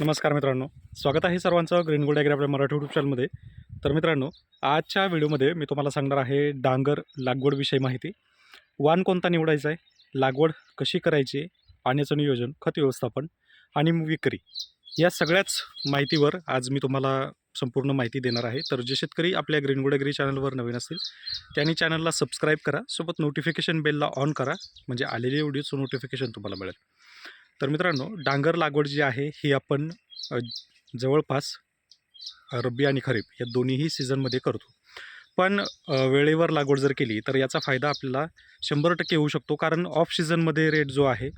नमस्कार मित्रांनो. स्वागत आहे सर्वांचं ग्रीन गोल्ड ॲग्री आपल्या मराठी युट्यूब चॅनलमध्ये तर मित्रांनो आजच्या व्हिडिओमध्ये मी तुम्हाला सांगणार आहे डांगर लागवडविषयी माहिती. वाण कोणता निवडायचा आहे? लागवड कशी करायची? पाण्याचं नियोजन खत व्यवस्थापन आणि विक्री. या सगळ्याच माहितीवर आज मी तुम्हाला संपूर्ण माहिती देणार आहे. तर जे शेतकरी आपल्या ग्रीन गोड ॲग्री चॅनलवर नवीन असतील त्यांनी चॅनलला सबस्क्राईब करा. सोबत नोटिफिकेशन बेलला ऑन करा. म्हणजे आलेले व्हिडिओचं नोटिफिकेशन तुम्हाला मिळेल. तर मित्रांनो डांगर लागवड जी आहे ही आपण जवळपास रब्बी आणि खरीप या दोन्हीही सीझनमध्ये करतो. पण वेळेवर लागवड जर केली तर याचा फायदा आपल्याला शंभर टक्के होऊ शकतो. कारण ऑफ सीझनमध्ये रेट जो आहे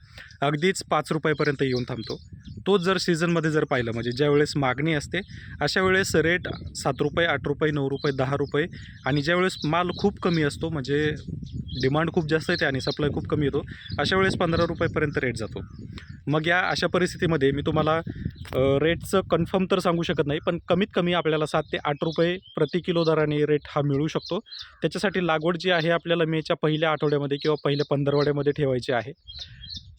अगदीच पाच रुपयापर्यंत येऊन थांबतो. तोच जर सीझनमध्ये जर पाहिलं म्हणजे ज्या वेळेस मागणी असते अशा वेळेस रेट सात रुपये आठ रुपये नऊ रुपये दहा रुपये आणि ज्यावेळेस माल खूप कमी असतो म्हणजे डिमांड खूप जास्त येते आणि सप्लाय खूप कमी येतो अशा वेळेस पंधरा रुपयेपर्यंत रेट जातो. मग या अशा परिस्थितीमध्ये मी तुम्हाला रेटचं कन्फर्म तर सांगू शकत नाही पण कमीत कमी आपल्याला सात ते आठ रुपये प्रति किलो दराने रेट हा मिळू शकतो. त्याच्यासाठी लागवड जी आहे आपल्याला मेच्या पहिल्या आठवड्यामध्ये किंवा पहिल्या पंधरवड्यामध्ये ठेवायची आहे.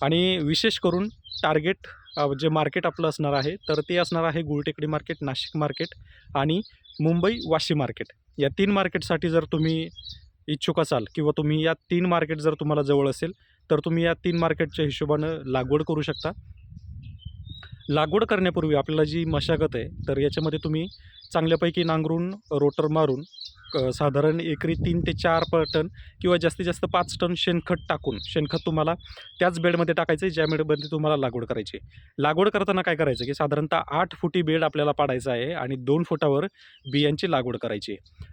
आणि विशेष करून टार्गेट जे मार्केट आपलं असणार आहे तर ते असणार आहे गुळटेकडी मार्केट नाशिक मार्केट आणि मुंबई वाशी मार्केट या तीन मार्केटसाठी जर तुम्ही इच्छुक असाल किंवा तुम्ही या तीन मार्केट जर तुम्हाला जवळ असेल तर तुम्ही या तीन मार्केटच्या हिशोबानं लागवड करू शकता लागवड करण्यापूर्वी आपल्याला जी मशागत आहे तर याच्यामध्ये तुम्ही चांगल्यापैकी नांगरून रोटर मारून साधारण एकरी तीन ते चार प टन किंवा जास्तीत जास्त पाच टन शेणखत टाकून शेणखत तुम्हाला त्याच बेडमध्ये टाकायचं आहे ज्या बेडमध्ये तुम्हाला लागवड करायची आहे. लागवड करताना काय करायचं की साधारणतः आठ फुटी बेड आपल्याला पाडायचा आहे आणि दोन फुटावर बियांची लागवड करायची आहे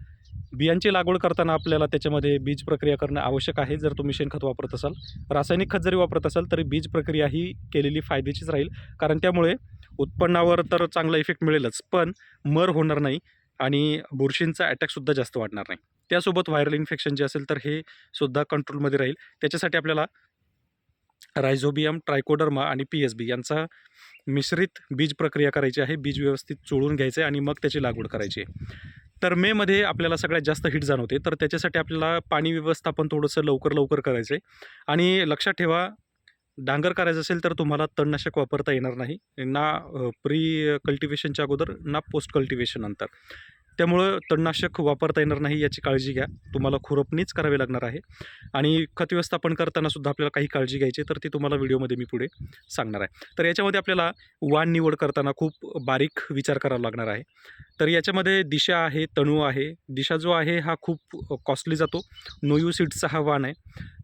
बियांची लागवड करताना आपल्याला त्याच्यामध्ये बीज प्रक्रिया करणं आवश्यक आहे. जर तुम्ही शेणखत वापरत असाल रासायनिक खत जरी वापरत असाल तरी बीज प्रक्रिया ही केलेली फायद्याचीच राहील. कारण त्यामुळे उत्पन्नावर तर चांगला इफेक्ट मिळेलच पण मर होणार नाही आणि बुरशींचा अटॅकसुद्धा जास्त वाढणार नाही. त्यासोबत व्हायरल इन्फेक्शन जे असेल तर हे सुद्धा कंट्रोलमध्ये राहील. त्याच्यासाठी आपल्याला रायझोबियम ट्रायकोडर्मा आणि पी एस बी यांचा मिश्रित बीज प्रक्रिया करायची आहे. बीज व्यवस्थित चोळून घ्यायचं आहे आणि मग त्याची लागवड करायची आहे. तर मेमध्ये आपल्याला सगळ्यात जास्त हिट जाणवते. तर त्याच्यासाठी आपल्याला पाणी व्यवस्थापन थोडंसं लवकर लवकर करायचं आहे आणि लक्षात ठेवा डांगर करायचं असेल तर तुम्हाला तणनाशक वापरता येणार नाही. ना प्री कल्टिवेशनच्या अगोदर ना पोस्ट कल्टिवेशन नंतर. त्यामुळं तणनाशक वापरता येणार नाही याची काळजी घ्या. तुम्हाला खुरपणीच करावी लागणार आहे. आणि खत व्यवस्थापन करतानासुद्धा आपल्याला काही काळजी घ्यायची तर ती तुम्हाला व्हिडिओमध्ये मी पुढे सांगणार आहे. तर याच्यामध्ये आपल्याला वाण निवड करताना खूप बारीक विचार करावा लागणार आहे. तर याच्यामध्ये दिशा आहे तणू आहे. दिशा जो आहे हा खूप कॉस्टली जातो. नोयू सीड्सचा हा वाण आहे.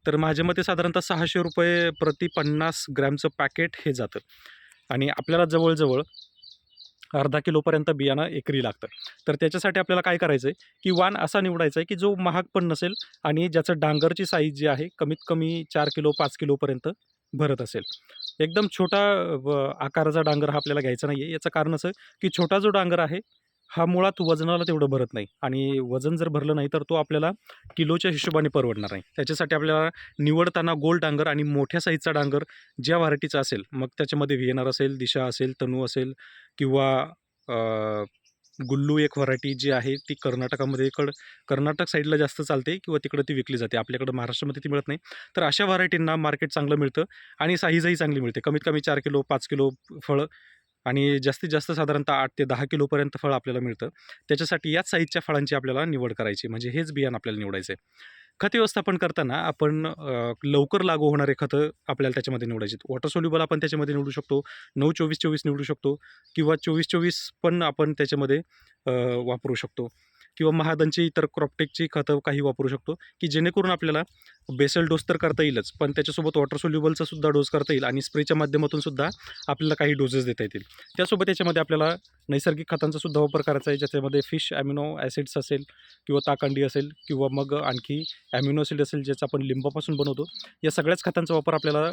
तर माझ्या मते साधारणतः सहाशे रुपये प्रति पन्नास ग्रॅमचं पॅकेट हे जातं. आणि आपल्याला जवळजवळ अर्धा किलोपर्यंत बियाणं एकरी लागतं. तर त्याच्यासाठी आपल्याला काय करायचं आहे की वाण असा निवडायचा आहे की जो महाग पण नसेल आणि ज्याचं डांगरची साईज जी आहे कमीत कमी चार किलो पाच किलोपर्यंत भरत असेल. एकदम छोटा व आकाराचा डांगर हा आपल्याला घ्यायचा नाही आहे याचं कारण असं की छोटा जो डांगर आहे हा मुळात वजनाला तेवढं भरत नाही. आणि वजन जर भरलं नाही तर तो आपल्याला किलोच्या हिशोबाने परवडणार नाही. त्याच्यासाठी आपल्याला निवडताना गोल डांगर आणि मोठ्या साईजचा डांगर ज्या व्हरायटीचा असेल मग त्याच्यामध्ये व्ही असेल दिशा असेल तनू असेल किंवा गुल्लू एक व्हरायटी जी आहे ती कर्नाटकामध्ये इकड कर्नाटक साईडला जास्त चालते किंवा तिकडं ती विकली जाते. आपल्याकडं महाराष्ट्रामध्ये ती मिळत नाही. तर अशा व्हरायटींना मार्केट चांगलं मिळतं आणि साईजही चांगली मिळते. कमीत कमी चार किलो पाच किलो फळं आणि जास्तीत जास्त साधारणतः आठ ते दहा किलोपर्यंत फळ आपल्याला मिळतं. त्याच्यासाठी याच साईजच्या फळांची आपल्याला निवड करायची म्हणजे हेच बियाणं आपल्याला निवडायचं आहे. खत व्यवस्थापन करताना आपण लवकर लागू होणारे खतं आपल्याला त्याच्यामध्ये निवडायचे वॉटर सोल्युबल आपण त्याच्यामध्ये निवडू शकतो. नऊ चोवीस चोवीस निवडू शकतो किंवा चोवीस चोवीस पण आपण त्याच्यामध्ये वापरू शकतो. किंवा महादनची इतर क्रॉपटेकची खतं काही वापरू शकतो की जेणेकरून आपल्याला बेसल डोस तर करता येईलच पण त्याच्यासोबत वॉटर सोल्युबलचा सुद्धा डोस करता येईल आणि स्प्रेच्या माध्यमातून सुद्धा आपल्याला काही डोसेस देता येतील. त्यासोबत याच्यामध्ये आपल्याला नैसर्गिक खतांचा सुद्धा वापर करायचा आहे ज्याच्यामध्ये फिश ॲमिनो ॲसिड्स असेल किंवा ताकांडी असेल किंवा मग आणखी ॲमिनो ॲसिड असेल ज्याचा आपण लिंबापासून बनवतो या सगळ्याच खतांचा वापर आपल्याला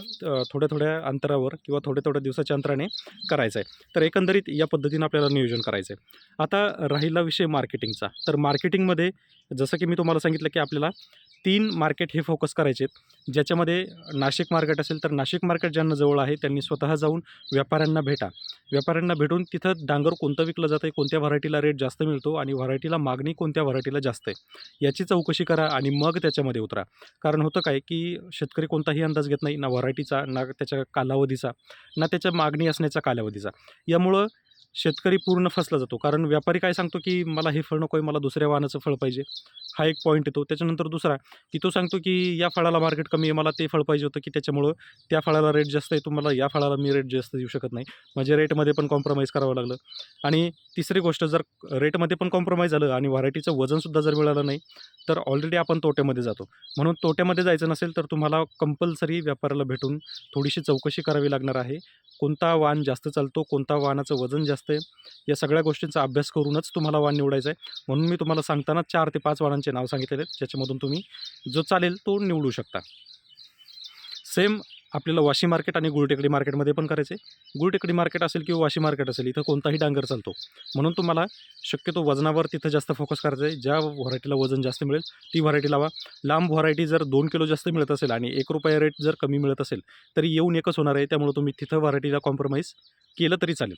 थोड्या थोड्या अंतरावर किंवा थोड्या थोड्या दिवसाच्या अंतराने करायचा आहे. तर एकंदरीत या पद्धतीनं आपल्याला नियोजन करायचं आहे. आता राहिला विषय मार्केटिंगचा तर तर मार्केटिंगमध्ये जसं की मी तुम्हाला सांगितलं की आपल्याला तीन मार्केट हे फोकस करायचे आहेत. ज्याच्यामध्ये नाशिक मार्केट असेल तर नाशिक मार्केट ज्यांना जवळ आहे त्यांनी स्वतः जाऊन व्यापाऱ्यांना भेटा. व्यापाऱ्यांना भेटून तिथं डांगर कोणतं विकलं जातं आहे कोणत्या व्हरायटीला रेट जास्त मिळतो आणि व्हरायटीला मागणी कोणत्या व्हरायटीला जास्त आहे याची चौकशी करा आणि मग त्याच्यामध्ये उतरा. कारण होतं काय की शेतकरी कोणताही अंदाज घेत नाही ना व्हरायटीचा ना त्याच्या कालावधीचा ना त्याच्या मागणी असण्याचा कालावधीचा. यामुळं शेतकरी पूर्ण फसला जातो. कारण व्यापारी काय सांगतो की मला हे फळ नको आहे मला दुसऱ्या वाहनाचं फळ पाहिजे. हा एक पॉईंट येतो. त्याच्यानंतर दुसरा की तो सांगतो की या फळाला मार्केट कमी आहे मला ते फळ पाहिजे होतं की त्याच्यामुळं त्या फळाला रेट जास्त आहे तुम्हाला या फळाला मी रेट जास्त देऊ शकत नाही. म्हणजे रेटमध्ये पण कॉम्प्रोमाइज करावं लागलं. आणि तिसरी गोष्ट जर रेटमध्ये पण कॉम्प्रोमाइज झालं आणि व्हरायटीचं वजनसुद्धा जर मिळालं नाही तर ऑलरेडी आपण तोट्यामध्ये जातो. म्हणून तोट्यामध्ये जायचं नसेल तर तुम्हाला कंपल्सरी व्यापाऱ्याला भेटून थोडीशी चौकशी करावी लागणार आहे. कोणता वाहन जास्त चालतो कोणता वाहनाचं वजन जास्त आहे या सगळ्या गोष्टींचा अभ्यास करूनच तुम्हाला वाहन निवडायचं आहे. म्हणून मी तुम्हाला सांगताना चार ते पाच वाहनांचे नाव सांगितलेले आहेत ज्याच्यामधून तुम्ही जो चालेल तो निवडू शकता. सेम आपल्याला वाशी मार्केट आणि गुळटेकडी मार्केटमध्ये पण करायचं आहे गुळटेकडी मार्केट असेल किंवा वाशी मार्केट असेल इथं कोणताही डांगर चालतो. म्हणून तुम्हाला शक्यतो वजनावर तिथं जास्त फोकस करायचं आहे ज्या व्हरायटीला वजन जास्त मिळेल ती व्हरायटी लावा. लांब व्हरायटी जर दोन किलो जास्त मिळत असेल आणि एक रुपया रेट जर कमी मिळत असेल तरी येऊन एकच होणार आहे. त्यामुळे तुम्ही तिथं व्हरायटीला कॉम्प्रोमाइज केलं तरी चालेल.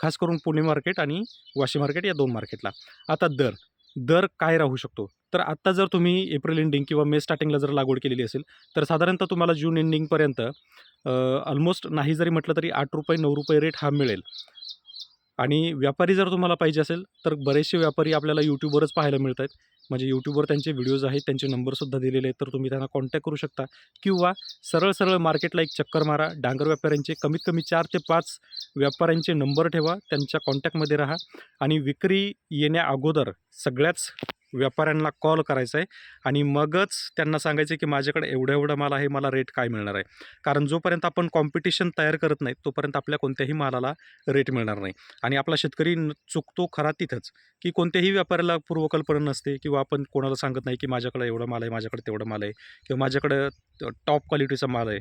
खास करून पुणे मार्केट आणि वाशी मार्केट या दोन मार्केटला आता दर. दर काय राहू शकतो? तर आत्ता जर तुम्ही एप्रिल एंडिंग किंवा मे स्टार्टिंगला जर लागवड केलेली असेल तर साधारणतः तुम्हाला जून एंडिंगपर्यंत ऑलमोस्ट नाही जरी म्हटलं तरी आठ रुपये नऊ रुपये रेट हा मिळेल. आणि व्यापारी जर तुम्हाला पाहिजे असेल तर बरेचसे व्यापारी आपल्याला यूट्यूबवरच पाहायला मिळत आहेत म्हणजे यूट्यूबवर त्यांचे व्हिडिओज आहेत त्यांचे नंबरसुद्धा दिलेले आहेत तर तुम्ही त्यांना कॉन्टॅक्ट करू शकता. किंवा सरळ सरळ मार्केटला एक चक्कर मारा डांगर व्यापाऱ्यांचे कमीत कमी चार ते पाच व्यापाऱ्यांचे नंबर ठेवा त्यांच्या कॉन्टॅक्टमध्ये राहा. आणि विक्री येण्या अगोदर सगळ्याच व्यापाऱ्यांना कॉल करायचा आहे आणि मगच त्यांना सांगायचं की माझ्याकडे एवढं एवढं माल आहे मला रेट काय मिळणार आहे? कारण जोपर्यंत आपण कॉम्पिटिशन तयार करत नाही तोपर्यंत आपल्या कोणत्याही मालाला रेट मिळणार नाही. आणि आपला शेतकरी चुकतो खरा तिथंच की कोणत्याही व्यापाऱ्याला पूर्वकल्पना नसते किंवा आपण कोणाला सांगत नाही की माझ्याकडे एवढं माल आहे माझ्याकडे तेवढं माल आहे किंवा माझ्याकडं टॉप क्वालिटीचा माल आहे.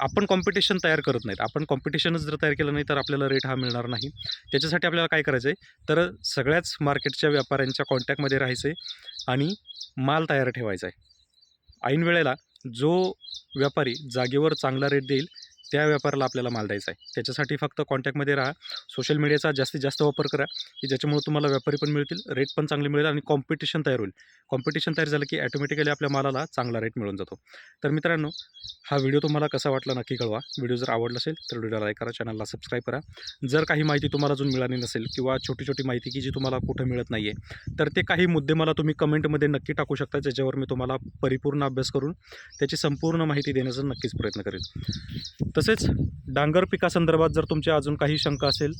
आपण कॉम्पिटिशन तयार करत नाहीत. आपण कॉम्पिटिशनच जर तयार केलं नाही तर आपल्याला रेट हा मिळणार नाही. त्याच्यासाठी आपल्याला काय करायचं आहे तर सगळ्याच मार्केटच्या व्यापाऱ्यांच्या कॉन्टॅक्टमध्ये राहायचं आहे आणि माल तयार ठेवायचा आहे ऐन वेळेला जो व्यापारी जागेवर चांगला रेट देईल त्या व्यापाराला आपल्याला माल द्यायचा आहे. त्याच्यासाठी फक्त कॉन्टॅक्टमध्ये राहा. सोशल मीडियाचा जास्तीत जास्त वापर करा की ज्याच्यामुळे तुम्हाला व्यापारी पण मिळतील रेट पण चांगले मिळेल आणि कॉम्पिटिशन तयार होईल. कॉम्पिटिशन तयार झालं की ॲटोमॅटिकली आपल्या मालाला चांगला रेट मिळून जातो. तर मित्रांनो हा व्हिडिओ तुम्हाला कसा वाटला नक्की कळवा. व्हिडिओ जर आवडला असेल तर व्हिडिओला लाईक करा चॅनलला सबस्क्राईब करा. जर काही माहिती तुम्हाला अजून मिळाली नसेल किंवा छोटी छोटी माहिती की जी तुम्हाला कुठं मिळत नाही आहे तर ते काही मुद्दे मला तुम्ही कमेंटमध्ये नक्की टाकू शकता ज्याच्यावर मी तुम्हाला परिपूर्ण अभ्यास करून त्याची संपूर्ण माहिती देण्याचा नक्कीच प्रयत्न करेन. तसेच डांगर पिकासंदर्भात जर तुमच्या अजून काही शंका असेल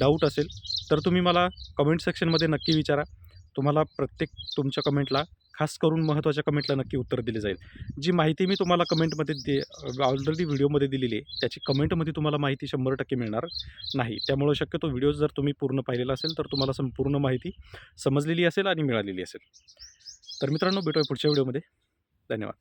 डाऊट असेल तर तुम्ही मला कमेंट सेक्शनमध्ये नक्की विचारा. तुम्हाला प्रत्येक तुमच्या कमेंटला खास करून महत्त्वाच्या कमेंटला नक्की उत्तर दिले जाईल. जी माहिती मी तुम्हाला कमेंटमध्ये दे ऑलरेडी व्हिडिओमध्ये दिलेली आहे त्याची कमेंटमध्ये तुम्हाला माहिती शंभर टक्के मिळणार नाही. त्यामुळे शक्यतो व्हिडिओ जर तुम्ही पूर्ण पाहिलेला असेल तर तुम्हाला संपूर्ण माहिती समजलेली असेल आणि मिळालेली असेल. तर मित्रांनो भेटूया पुढच्या व्हिडिओमध्ये धन्यवाद.